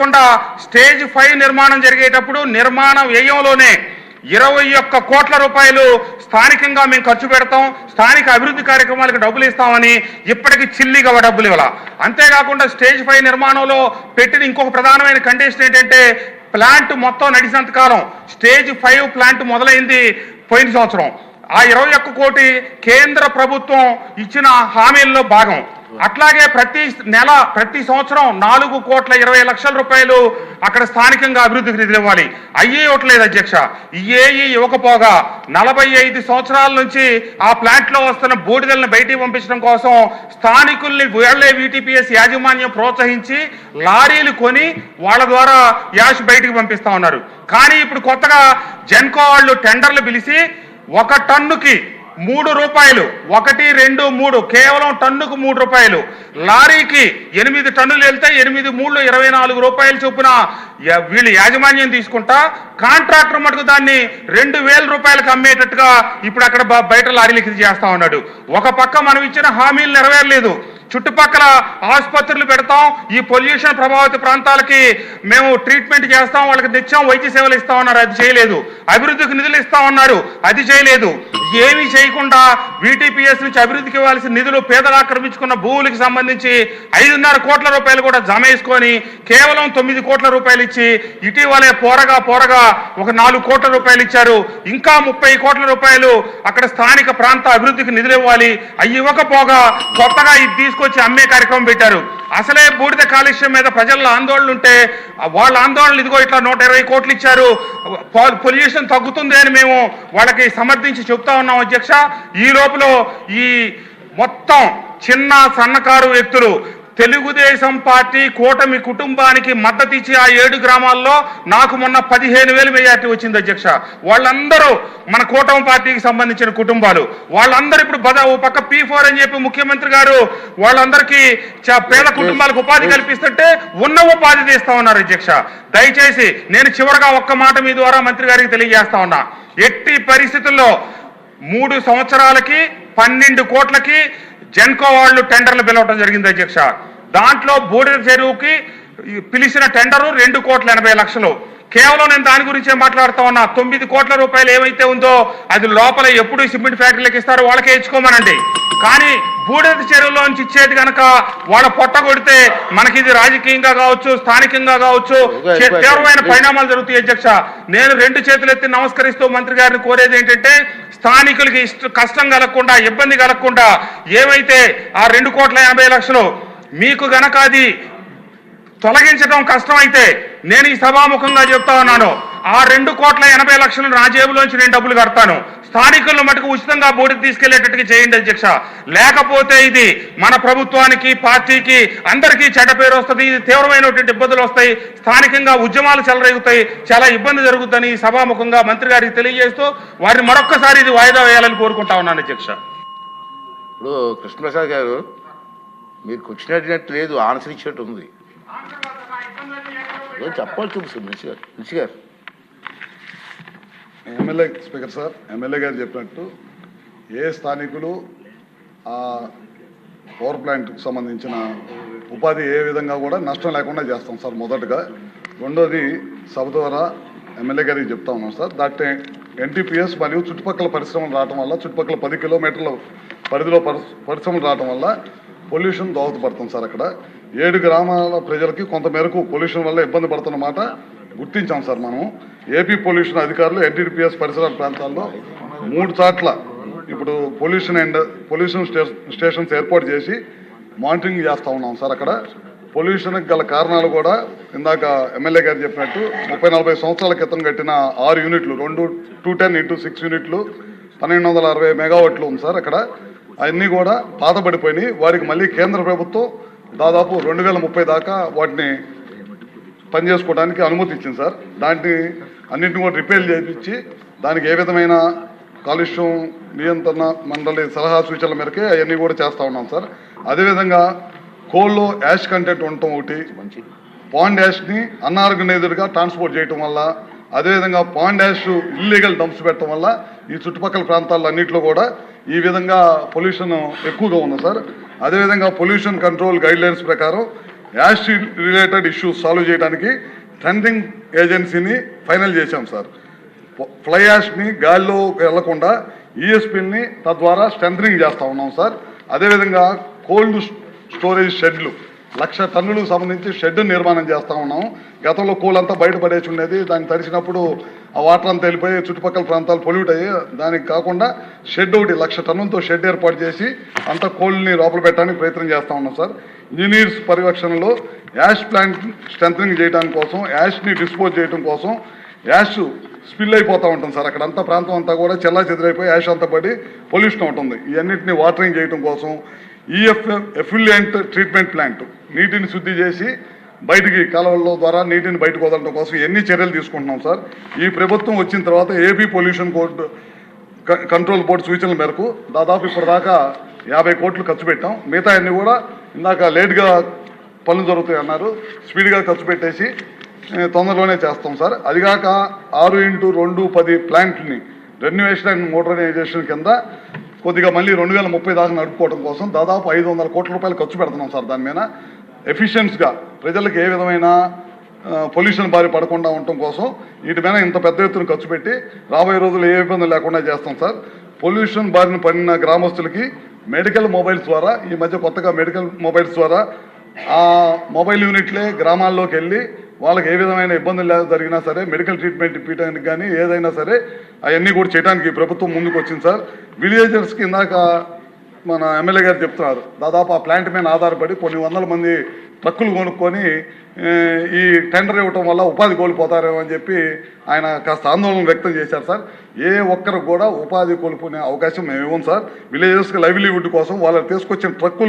కాకుండా stage five నిర్మాణం జరిగేటప్పుడు నిర్మాణ వ్యయంలోనే ఇరవై ఒక్క కోట్ల రూపాయలు స్థానికంగా మేము ఖర్చు పెడతాం. స్థానిక అభివృద్ధి కార్యక్రమాలకు డబ్బులు ఇస్తామని ఇప్పటికి చిల్లిగా డబ్బులు ఇవ్వాల? అంతేకాకుండా స్టేజ్ ఫైవ్ నిర్మాణంలో పెట్టిన ఇంకొక ప్రధానమైన కండిషన్ ఏంటంటే ప్లాంట్ మొత్తం నడిచినంత కాలం స్టేజ్ ఫైవ్ ప్లాంట్ మొదలైంది పోయిన సంవత్సరం. ఆ ఇరవై ఒక్క కోటి కేంద్ర ప్రభుత్వం ఇచ్చిన హామీల్లో భాగం. అట్లాగే ప్రతి నెల ప్రతి సంవత్సరం నాలుగు కోట్ల ఇరవై లక్షల రూపాయలు అక్కడ స్థానికంగా అభివృద్ధికి నిధులు ఇవ్వాలి అయ్యే ఇవ్వట్లేదు అధ్యక్ష. ఇయ్యేయి ఇవ్వకపోగా నలభై ఐదు సంవత్సరాల నుంచి ఆ ప్లాంట్లో వస్తున్న బూడిదలను బయటికి పంపించడం కోసం స్థానికుల్ని వేళ్ళే వీటీపీఎస్ యాజమాన్యం ప్రోత్సహించి లారీలు కొని వాళ్ళ ద్వారా యాష్ బయటికి పంపిస్తా ఉన్నారు. కానీ ఇప్పుడు కొత్తగా జెన్కో వాళ్ళు టెండర్లు పిలిచి ఒక టన్నుకి మూడు రూపాయలు ఒకటి రెండు మూడు కేవలం టన్నుకు మూడు రూపాయలు. లారీకి ఎనిమిది టన్నులు వెళ్తే ఎనిమిది మూడు ఇరవై నాలుగు రూపాయలు చొప్పున వీళ్ళు యాజమాన్యం తీసుకుంటా కాంట్రాక్టర్ మటుకు దాన్ని రెండు వేల రూపాయలకు అమ్మేటట్టుగా ఇప్పుడు అక్కడ బయట లారీలకి చేస్తా ఉన్నాడు. ఒక పక్క మనం ఇచ్చిన హామీలు నెరవేరలేదు. చుట్టుపక్కల ఆసుపత్రులు పెడతాం. ఈ పొల్యూషన్ ప్రభావిత ప్రాంతాలకి మేము ట్రీట్మెంట్ చేస్తాం. వాళ్ళకి నిత్యం వైద్య సేవలు ఇస్తా ఉన్నారు. అది చేయలేదు. అభివృద్ధికి నిధులు ఇస్తా ఉన్నారు. అది చేయలేదు. ఏమీ చేయకుండా వీటీపీఎస్ నుంచి అభివృద్ధికి ఇవ్వాల్సిన నిధులు పేదలు ఆక్రమించుకున్న భూములకు సంబంధించి ఐదున్నర కోట్ల రూపాయలు కూడా జమ వేసుకొని కేవలం తొమ్మిది కోట్ల రూపాయలు ఇచ్చి ఇటీవలే పోరగా పోరగా ఒక నాలుగు కోట్ల రూపాయలు ఇచ్చారు. ఇంకా ముప్పై కోట్ల రూపాయలు అక్కడ స్థానిక ప్రాంత అభివృద్ధికి నిధులు ఇవ్వాలి. అవి ఇవ్వకపోగా కొత్తగా ఇది తీసుకొచ్చి అమ్మే కార్యక్రమం పెట్టారు. అసలే బూడిద కాలుష్యం మీద ప్రజల్లో ఆందోళనలు ఉంటే వాళ్ళ ఆందోళనలు ఇదిగో ఇట్లా నూట ఇరవై కోట్లు ఇచ్చారు. పొల్యూషన్ తగ్గుతుంది అని మేము వాళ్ళకి సమర్థించి చెప్తా ఉన్నాం అధ్యక్ష. ఈ లోపల ఈ మొత్తం చిన్న సన్నకారు వ్యక్తులు తెలుగుదేశం పార్టీ కూటమి కుటుంబానికి మద్దతు ఇచ్చి ఆ ఏడు గ్రామాల్లో నాకు మొన్న పదిహేను వేలు మెజార్టీ వచ్చింది అధ్యక్ష. వాళ్ళందరూ మన కూటమి పార్టీకి సంబంధించిన కుటుంబాలు. వాళ్ళందరూ ఇప్పుడు బద ఓ పక్క పీ ఫోర్ అని చెప్పి ముఖ్యమంత్రి గారు వాళ్ళందరికీ పేద కుటుంబాలకు ఉపాధి కల్పిస్తుంటే ఉన్న ఉపాధి తీస్తా ఉన్నారు అధ్యక్ష. దయచేసి నేను చివరగా ఒక్క మాట మీ ద్వారా మంత్రి గారికి తెలియజేస్తా ఉన్నా. ఎట్టి పరిస్థితుల్లో మూడు సంవత్సరాలకి పన్నెండు కోట్లకి జెన్కో వాళ్ళు టెండర్లు పిలవటం జరిగింది అధ్యక్ష. దాంట్లో బూడిద చెరువుకి పిలిచిన టెండరు రెండు కోట్ల ఎనభై లక్షలు. కేవలం నేను దాని గురించే మాట్లాడుతా ఉన్నా? తొమ్మిది కోట్ల రూపాయలు ఏమైతే ఉందో అది లోపల ఎప్పుడు సిమెంట్ ఫ్యాక్టరీలకు ఇస్తారో వాళ్ళకే ఇచ్చుకోమనండి. కానీ బూడిద చెరువులోంచి ఇచ్చేది కనుక వాళ్ళ పొట్ట కొడితే మనకి ఇది రాజకీయంగా కావచ్చు స్థానికంగా కావచ్చు తీవ్రమైన పరిణామాలు జరుగుతాయి అధ్యక్ష. నేను రెండు చేతులు ఎత్తి నమస్కరిస్తూ మంత్రి గారిని కోరేది ఏంటంటే స్థానికులకి ఇష్ట కష్టం కలగకుండా ఇబ్బంది కలగకుండా ఏమైతే ఆ రెండు కోట్ల యాభై లక్షలు మీకు గనక అది తొలగించడం కష్టమైతే నేను ఈ సభాముఖంగా చెప్తా ఉన్నాను. ఆ రెండు కోట్ల ఎనభై లక్షలు నా జేబులోంచి నేను డబ్బులు కడతాను. స్థానికులను మటుకు ఉచితంగా బోర్డుకు తీసుకెళ్ళేటట్టుగా చేయండి అధ్యక్ష. లేకపోతే ఇది మన ప్రభుత్వానికి పార్టీకి అందరికీ చెడ్డ పేరు వస్తుంది. ఇది తీవ్రమైనటువంటి ఇబ్బందులు వస్తాయి. స్థానికంగా ఉద్యమాలు చెలరేగుతాయి. చాలా ఇబ్బంది జరుగుతుందని ఈ సభాముఖంగా మంత్రి గారికి తెలియజేస్తూ వారిని మరొక్కసారి ఇది వాయిదా వేయాలని కోరుకుంటా ఉన్నాను అధ్యక్ష. ఇప్పుడు కృష్ణప్రసాద్ గారు మీరు క్వశ్చన్ అడిగినట్టు లేదు ఆన్సర్ ఇచ్చినట్టు ఉంది ఏదో చెప్పాలి చూపిస్తుంది మినిషి గారు మినిషి గారు. ఎమ్మెల్యే స్పీకర్ సార్ ఎమ్మెల్యే గారు చెప్పినట్టు ఏ స్థానికులు ఆ పవర్ ప్లాంట్కి సంబంధించిన ఉపాధి ఏ విధంగా కూడా నష్టం లేకుండా చేస్తాం సార్ మొదటగా. రెండోది సభ ద్వారా ఎమ్మెల్యే గారికి చెప్తా ఉన్నాం సార్ దాంట్లో ఎన్టీపీఎస్ మరియు చుట్టుపక్కల పరిశ్రమలు రావటం వల్ల చుట్టుపక్కల పది కిలోమీటర్ల పరిధిలో పరిశ్రమలు రావటం వల్ల పొల్యూషన్ దోహదపడుతుంది సార్ అక్కడ. ఏడు గ్రామాల ప్రజలకి కొంత మేరకు పొల్యూషన్ వల్ల ఇబ్బంది పడుతున్నమాట గుర్తించాం సార్ మనం ఏపీ పొల్యూషన్ అధికారులు ఎన్టీపీఎస్ పరిసరాల ప్రాంతాల్లో మూడు చాట్ల ఇప్పుడు pollution and pollution sta- stations ఏర్పాటు చేసి మానిటరింగ్ చేస్తూ ఉన్నాం సార్ అక్కడ. పొల్యూషన్కి గల కారణాలు కూడా ఇందాక ఎమ్మెల్యే గారు చెప్పినట్టు ముప్పై నలభై సంవత్సరాల క్రితం కట్టిన ఆరు యూనిట్లు రెండు టూ టెన్ ఇంటూ సిక్స్ యూనిట్లు పన్నెండు వందల అరవై మెగావాట్లు ఉంది సార్ అక్కడ. అవన్నీ కూడా పాతబడిపోయినాయి. వారికి మళ్ళీ కేంద్ర ప్రభుత్వం దాదాపు రెండు వేల ముప్పై దాకా వాటిని పనిచేసుకోవడానికి అనుమతి ఇచ్చింది సార్. దాంట్ని అన్నింటిని కూడా రిపేర్ చేయించి దానికి ఏ విధమైన కాలుష్యం నియంత్రణ మండలి సలహా సూచనల మేరకే అవన్నీ కూడా చేస్తూ ఉన్నాం సార్. అదేవిధంగా కోల్లో యాష్ కంటెంట్ ఉండటం ఒకటి పాండ్ యాష్ని అన్ఆర్గనైజ్డ్గా ట్రాన్స్పోర్ట్ చేయటం వల్ల అదేవిధంగా పాండ్ యాష్ ఇల్లీగల్ డంప్స్ పెట్టడం వల్ల ఈ చుట్టుపక్కల ప్రాంతాల్లో అన్నింటిలో కూడా ఈ విధంగా పొల్యూషన్ ఎక్కువగా ఉంది సార్. అదేవిధంగా పొల్యూషన్ కంట్రోల్ గైడ్లైన్స్ ప్రకారం యాష్ రిలేటెడ్ ఇష్యూస్ సాల్వ్ చేయడానికి ట్రెండింగ్ ఏజెన్సీని ఫైనల్ చేశాం సార్. ఫ్లై యాష్ని గాల్లో వెళ్ళకుండా ఈఎస్పిని తద్వారా స్ట్రెంథనింగ్ చేస్తూ ఉన్నాం సార్. అదేవిధంగా కోల్డ్ స్టోరేజ్ షెడ్లు లక్ష టన్నులకు సంబంధించి షెడ్ నిర్మాణం చేస్తూ ఉన్నాం. గతంలో కోల్ అంతా బయటపడేసి ఉండేది దాన్ని తడిచినప్పుడు ఆ వాటర్ అంతా వెళ్ళిపోయి చుట్టుపక్కల ప్రాంతాలు పొల్యూట్ అయ్యి దానికి కాకుండా షెడ్ ఒకటి లక్ష టన్నులతో షెడ్ ఏర్పాటు చేసి అంత కోల్డ్ని లోపల పెట్టడానికి ప్రయత్నం చేస్తూ ఉన్నాం సార్. ఇంజనీర్స్ పర్యవేక్షణలో యాష్ ప్లాంట్ స్ట్రెంథనింగ్ చేయడానికి కోసం యాష్ని డిస్పోజ్ చేయడం కోసం యాష్ స్పిల్ అయిపోతూ ఉంటుంది సార్. అక్కడంతా ప్రాంతం అంతా కూడా చెల్లా చెదిరైపోయి యాష్ అంతా పడి పొల్యూషన్ ఉంటుంది ఇవన్నిటిని వాటరింగ్ చేయడం కోసం ఈఎఫ్ ఎఫిలియంట్ ట్రీట్మెంట్ ప్లాంట్ నీటిని శుద్ధి చేసి బయటికి కాలువల ద్వారా నీటిని బయటకు వదలడం కోసం ఎన్ని చర్యలు తీసుకుంటున్నాం సార్? ఈ ప్రభుత్వం వచ్చిన తర్వాత AP pollution code control board సూచనల మేరకు దాదాపు ఇప్పటిదాకా యాభై కోట్లు ఖర్చు పెట్టాం. మిగతా అన్నీ కూడా ఇందాక లేట్గా పనులు జరుగుతాయి అన్నారు. స్పీడ్గా ఖర్చు పెట్టేసి తొందరలోనే చేస్తాం సార్. అదిగాక ఆరు ఇంటూ రెండు పది ప్లాంట్ని రెన్యువేషన్ అండ్ మోడర్నైజేషన్ కింద కొద్దిగా మళ్ళీ రెండు వేల ముప్పై దాకా నడుపుకోవడం కోసం దాదాపు ఐదు వందల కోట్ల రూపాయలు ఖర్చు పెడుతున్నాం సార్ దాని మీద. ఎఫిషియన్స్గా ప్రజలకు ఏ విధమైన పొల్యూషన్ బారి పడకుండా ఉండటం కోసం వీటి మీద ఇంత పెద్ద ఎత్తున ఖర్చు పెట్టి రాబోయే రోజులు ఏ ఇబ్బంది లేకుండా చేస్తాం సార్. పొల్యూషన్ బారిన పడిన గ్రామస్తులకి మెడికల్ మొబైల్స్ ద్వారా ఈ మధ్య కొత్తగా మెడికల్ మొబైల్స్ ద్వారా ఆ మొబైల్ యూనిట్లే గ్రామాల్లోకి వెళ్ళి వాళ్ళకి ఏ విధమైన ఇబ్బందులు జరిగినా సరే మెడికల్ ట్రీట్మెంట్ ఇప్పించడానికి కానీ ఏదైనా సరే అవన్నీ కూడా చేయడానికి ప్రభుత్వం ముందుకు వచ్చింది సార్ విలేజర్స్కి ఇందాక మన ఎమ్మెల్యే గారు చెప్తున్నారు. దాదాపు ఆ ప్లాంట్ మీద ఆధారపడి కొన్ని వందల మంది ట్రక్కులు కొనుక్కొని ఈ టెండర్ ఇవ్వటం వల్ల ఉపాధి కోల్పోతారేమో అని చెప్పి ఆయన కాస్త ఆందోళన వ్యక్తం చేశారు సార్. ఏ ఒక్కరికి కూడా ఉపాధి కోల్పోనే అవకాశం మేము ఇవ్వం సార్. విలేజెస్కి లైవ్లీవుడ్ కోసం వాళ్ళు తీసుకొచ్చిన ట్రక్కులకి